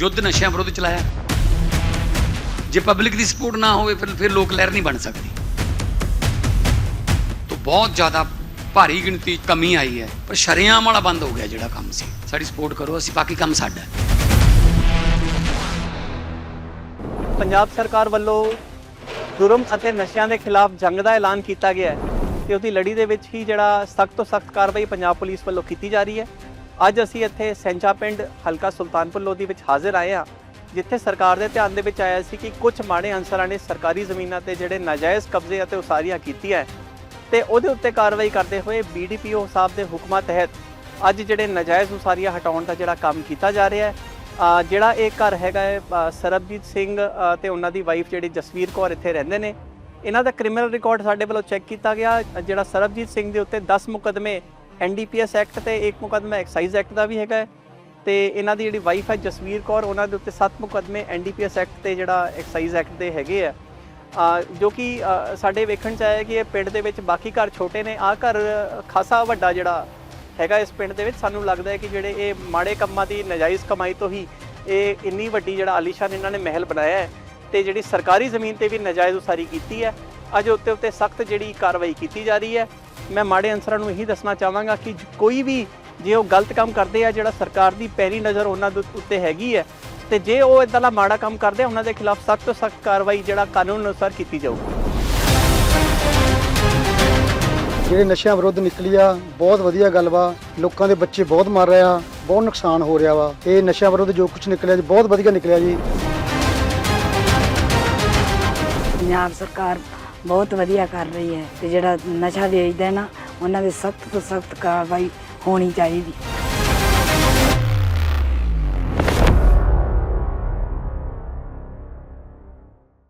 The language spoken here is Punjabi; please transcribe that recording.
ਯੁੱਧ ਨਸ਼ਿਆਂ ਵਿਰੁੱਧ ਚਲਾਇਆ। ਜੇ ਪਬਲਿਕ ਦੀ ਸਪੋਰਟ ਨਾ ਹੋਵੇ, ਫਿਰ ਫਿਰ ਲੋਕ ਲਹਿਰ ਨਹੀਂ ਬਣ ਸਕਦੀ। ਤਾਂ ਬਹੁਤ ਜ਼ਿਆਦਾ ਭਾਰੀ ਗਿਣਤੀ ਕਮੀ ਆਈ ਹੈ। ਪਰ ਸ਼ਰੇਆਮ ਵਾਲਾ ਬੰਦ ਹੋ ਗਿਆ ਜਿਹੜਾ ਕੰਮ ਸੀ। ਸਾਡੀ ਸਪੋਰਟ ਕਰੋ, ਅਸੀਂ ਬਾਕੀ ਕੰਮ ਸਾਡਾ। ਪੰਜਾਬ ਸਰਕਾਰ ਵੱਲੋਂ ਜੁਰਮ ਅਤੇ ਨਸ਼ਿਆਂ ਦੇ ਖਿਲਾਫ ਜੰਗ ਦਾ ਐਲਾਨ ਕੀਤਾ ਗਿਆ ਹੈ ਤੇ ਉਹਦੀ ਲੜੀ ਦੇ ਵਿੱਚ ਹੀ ਜਿਹੜਾ ਸਖਤ ਤੋਂ ਸਖਤ ਕਾਰਵਾਈ ਪੰਜਾਬ ਪੁਲਿਸ ਵੱਲੋਂ ਕੀਤੀ ਜਾ ਰਹੀ ਹੈ। ਅੱਜ ਅਸੀਂ ਇੱਥੇ ਸੈਂਚਾ ਪਿੰਡ ਹਲਕਾ ਸੁਲਤਾਨਪੁਰ ਲੋਧੀ ਵਿੱਚ ਹਾਜ਼ਰ ਆਏ ਹਾਂ ਜਿੱਥੇ ਸਰਕਾਰ ਦੇ ਧਿਆਨ ਦੇ ਵਿੱਚ ਆਇਆ ਸੀ ਕਿ ਕੁਝ ਮਾੜੇ ਅਨਸਰਾਂ ਨੇ ਸਰਕਾਰੀ ਜ਼ਮੀਨਾਂ ਤੇ ਜਿਹੜੇ ਨਾਜਾਇਜ਼ ਕਬਜ਼ੇ ਅਤੇ ਉਸਾਰੀਆਂ ਕੀਤੀਆਂ ਤੇ ਉਹਦੇ ਉੱਤੇ ਕਾਰਵਾਈ ਕਰਦੇ ਹੋਏ ਬੀਡੀਪੀਓ ਸਾਹਿਬ ਦੇ ਹੁਕਮਾਂ ਤਹਿਤ ਅੱਜ ਜਿਹੜੇ ਨਾਜਾਇਜ਼ ਉਸਾਰੀਆਂ ਹਟਾਉਣ ਦਾ ਜਿਹੜਾ ਕੰਮ ਕੀਤਾ ਜਾ ਰਿਹਾ ਹੈ ਜਿਹੜਾ ਇਹ ਘਰ ਹੈਗਾ ਹੈ ਸਰਬਜੀਤ ਸਿੰਘ ਅ, ਤੇ ਉਹਨਾਂ ਦੀ ਵਾਈਫ ਜਿਹੜੀ ਜਸਵੀਰ ਕੌਰ ਇੱਥੇ ਰਹਿੰਦੇ ਨੇ। ਇਹਨਾਂ ਦਾ ਕ੍ਰਿਮੀਨਲ ਰਿਕਾਰਡ ਸਾਡੇ ਵੱਲੋਂ ਚੈੱਕ ਕੀਤਾ ਗਿਆ ਜਿਹੜਾ ਸਰਬਜੀਤ ਸਿੰਘ ਦੇ ਉੱਤੇ 10 ਮੁਕਦਮੇ ਐਨਡੀਪੀਐਸ ਐਕਟ ਤੇ ਇੱਕ ਮੁਕਦਮਾ ਐਕਸਾਈਜ਼ ਐਕਟ ਦਾ ਵੀ ਹੈਗਾ ਹੈ ਤੇ ਇਹਨਾਂ ਦੀ ਜਿਹੜੀ ਵਾਈਫ ਹੈ ਜਸਵੀਰ ਕੌਰ, ਉਹਨਾਂ ਦੇ ਉੱਤੇ 7 ਮੁਕਦਮੇ ਐਨਡੀਪੀਐਸ ਐਕਟ ਤੇ ਜਿਹੜਾ ਐਕਸਾਈਜ਼ ਐਕਟ ਦੇ ਹੈਗੇ ਆ। ਜੋ ਕਿ ਸਾਡੇ ਵੇਖਣ ਚ ਆਇਆ ਕਿ ਇਹ ਪਿੰਡ ਦੇ ਵਿੱਚ ਬਾਕੀ ਘਰ ਛੋਟੇ ਨੇ। ਆ ਘਰ ਖਾਸਾ ਵੱਡਾ ਜਿਹੜਾ ਹੈਗਾ ਇਸ ਪਿੰਡ ਦੇ ਵਿੱਚ। ਸਾਨੂੰ ਲੱਗਦਾ ਹੈ ਕਿ ਜਿਹੜੇ ਇਹ ਮਾੜੇ ਕੰਮਾਂ ਦੀ ਨਜਾਇਜ਼ ਕਮਾਈ ਤੋਂ ਹੀ ਇਹ ਇੰਨੀ ਵੱਡੀ ਜਿਹੜਾ ਆਲੀਸ਼ਾਨ ਇਹਨਾਂ ਨੇ ਮਹਿਲ ਬਣਾਇਆ ਹੈ ਤੇ ਜਿਹੜੀ ਸਰਕਾਰੀ ਜ਼ਮੀਨ ਤੇ ਵੀ ਨਜਾਇਜ਼ ਉਸਾਰੀ ਕੀਤੀ ਹੈ। ਅੱਜ ਉੱਤੇ ਉੱਤੇ ਸਖਤ ਜਿਹੜੀ ਕਾਰਵਾਈ ਕੀਤੀ ਜਾ ਰਹੀ ਹੈ। ਮੈਂ ਮਾੜੇ ਅਨਸਰਾਂ ਨੂੰ ਇਹੀ ਦੱਸਣਾ ਚਾਹਾਂਗਾ ਕਿ ਕੋਈ ਵੀ ਜੇ ਉਹ ਗਲਤ ਕੰਮ ਕਰਦੇ ਆ ਜਿਹੜਾ ਸਰਕਾਰ ਦੀ ਪੈਰੀ ਨਜ਼ਰ ਉਹਨਾਂ ਦੇ ਉੱਤੇ ਹੈਗੀ ਹੈ ਤੇ ਜੇ ਉਹ ਇਦਾਂ ਦਾ ਮਾੜਾ ਕੰਮ ਕਰਦੇ ਆ ਉਹਨਾਂ ਦੇ ਖਿਲਾਫ ਸਖਤ ਤੋਂ ਸਖਤ ਕਾਰਵਾਈ ਜਿਹੜਾ ਕਾਨੂੰਨ ਅਨੁਸਾਰ ਕੀਤੀ ਜਾਊਗੀ। ਜਿਹੜੇ ਨਸ਼ਿਆਂ ਵਿਰੁੱਧ ਨਿਕਲੀ ਆ ਬਹੁਤ ਵਧੀਆ ਗੱਲ ਵਾ। ਲੋਕਾਂ ਦੇ ਬੱਚੇ ਬਹੁਤ ਮਰ ਰਹੇ ਆ ਬਹੁਤ ਨੁਕਸਾਨ ਹੋ ਰਿਹਾ ਵਾ। ਇਹ ਨਸ਼ਿਆਂ ਵਿਰੁੱਧ ਜੋ ਕੁਝ ਨਿਕਲਿਆ ਜੀ ਬਹੁਤ ਵਧੀਆ ਨਿਕਲਿਆ ਜੀ। ਪੰਜਾਬ ਸਰਕਾਰ ਬਹੁਤ ਵਧੀਆ ਕਰ ਰਹੀ ਹੈ ਤੇ ਜਿਹੜਾ ਨਸ਼ਾ ਵੇਚਦਾ ਹੈ ਨਾ, ਉਹਨਾਂ ਦੇ ਸਖਤ ਤੋਂ ਸਖਤ ਕਾਰਵਾਈ ਹੋਣੀ ਚਾਹੀਦੀ।